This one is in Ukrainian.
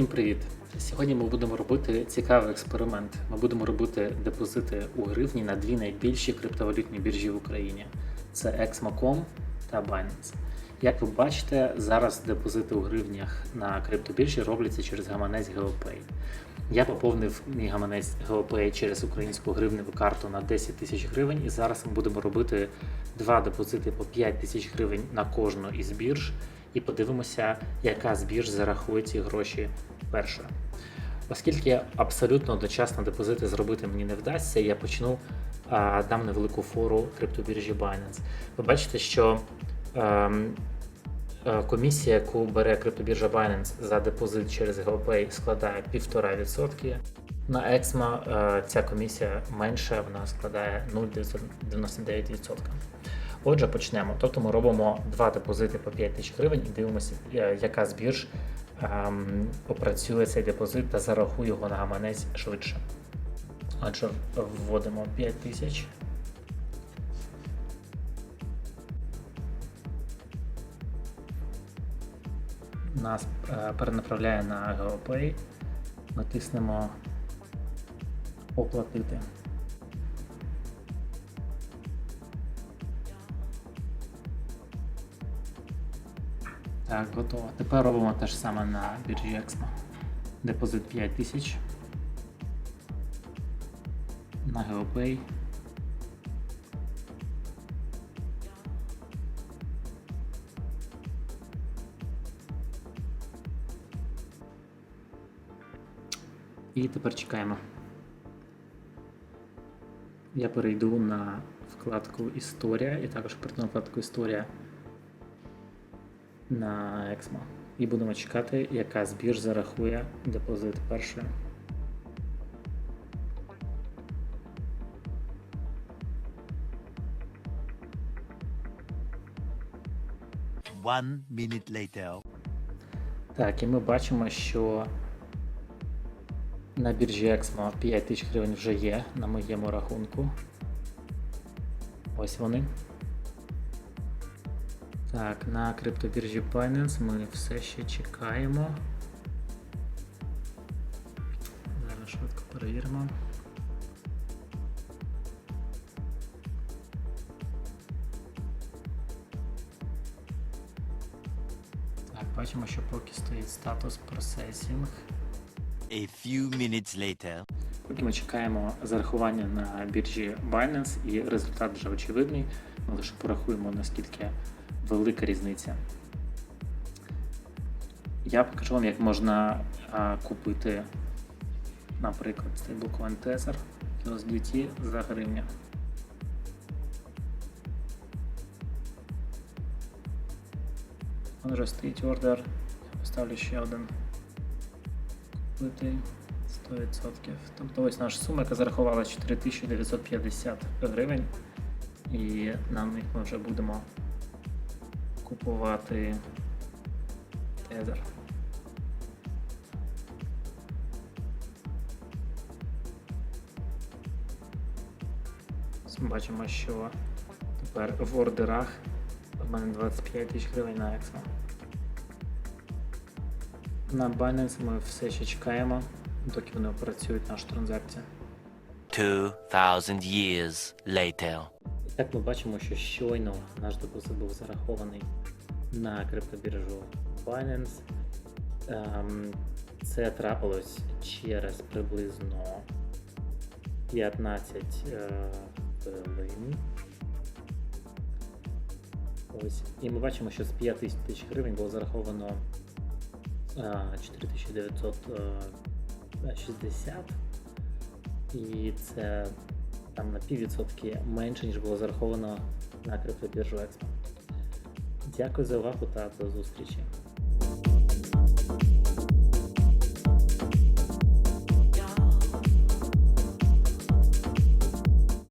Всім привіт! Сьогодні ми будемо робити цікавий експеримент. Ми будемо робити депозити у гривні на дві найбільші криптовалютні біржі в Україні: це Exmo.com та Binance. Як ви бачите, зараз депозити у гривнях на криптобіржі робляться через гаманець GeoPay. Я поповнив мій гаманець GeoPay через українську гривневу карту на 10 тисяч гривень, і зараз ми будемо робити два депозити по 5 тисяч гривень на кожну із бірж і подивимося, яка з бірж зарахує ці гроші першою. Оскільки абсолютно одночасно депозити зробити мені не вдасться, я почну а, дам невелику фору криптобіржі Binance. Ви бачите, що ем, е, комісія, яку бере криптобіржа Binance за депозит через GoPay, складає 1,5%. На Exmo е, ця комісія менша, вона складає 0,99%. Отже, почнемо. Тобто ми робимо два депозити по 5 тисяч гривень і дивимося, е, яка з бірж ем, опрацює цей депозит та зарахує його на гаманець швидше. Отже, вводимо 5 тисяч. Нас е, перенаправляє на GeoPay. Натиснемо Оплатити. Так, готово. Тепер робимо те ж саме на біржі Exmo. Депозит 5000. На GeoPay. І тепер чекаємо. Я перейду на вкладку Історія і також перейду на вкладку Історія на Exmo. І будемо чекати, яка з бірж зарахує депозит першою. One minute later. Так, і ми бачимо, що на біржі Exmo 5 тисяч гривень вже є на моєму рахунку. Ось вони. Так, на криптобіржі Binance ми все ще чекаємо. Зараз швидко перевіримо. Так, бачимо, що поки стоїть статус Processing. A few minutes later. Поки ми чекаємо зарахування на біржі Binance і результат вже очевидний. Ми лише порахуємо, наскільки велика різниця. Я покажу вам, як можна а, купити, наприклад, стейблкоін Tether USDT за гривню. Он вже стоїть ордер. Я поставлю ще один купити 100%. Тобто ось наша сума, яка зарахувала 4950 гривень. І на них ми вже будемо купувати Ми бачимо, що тепер в ордерах в мене 25 тисяч гривень на Exmo. На Binance ми все ще чекаємо, доки вони опрацюють нашу транзакцію. 2000 years later. Так ми бачимо, що щойно наш депозит був зарахований на криптобіржу Binance. Ем, Це трапилось через приблизно 15 е, хвилин. Ось. І ми бачимо, що з 5 тисяч гривень було зараховано е, 4960. І це там на піввідсотки менше, ніж було зараховано на криптобіржу Експо. Дякую за увагу та до зустрічі.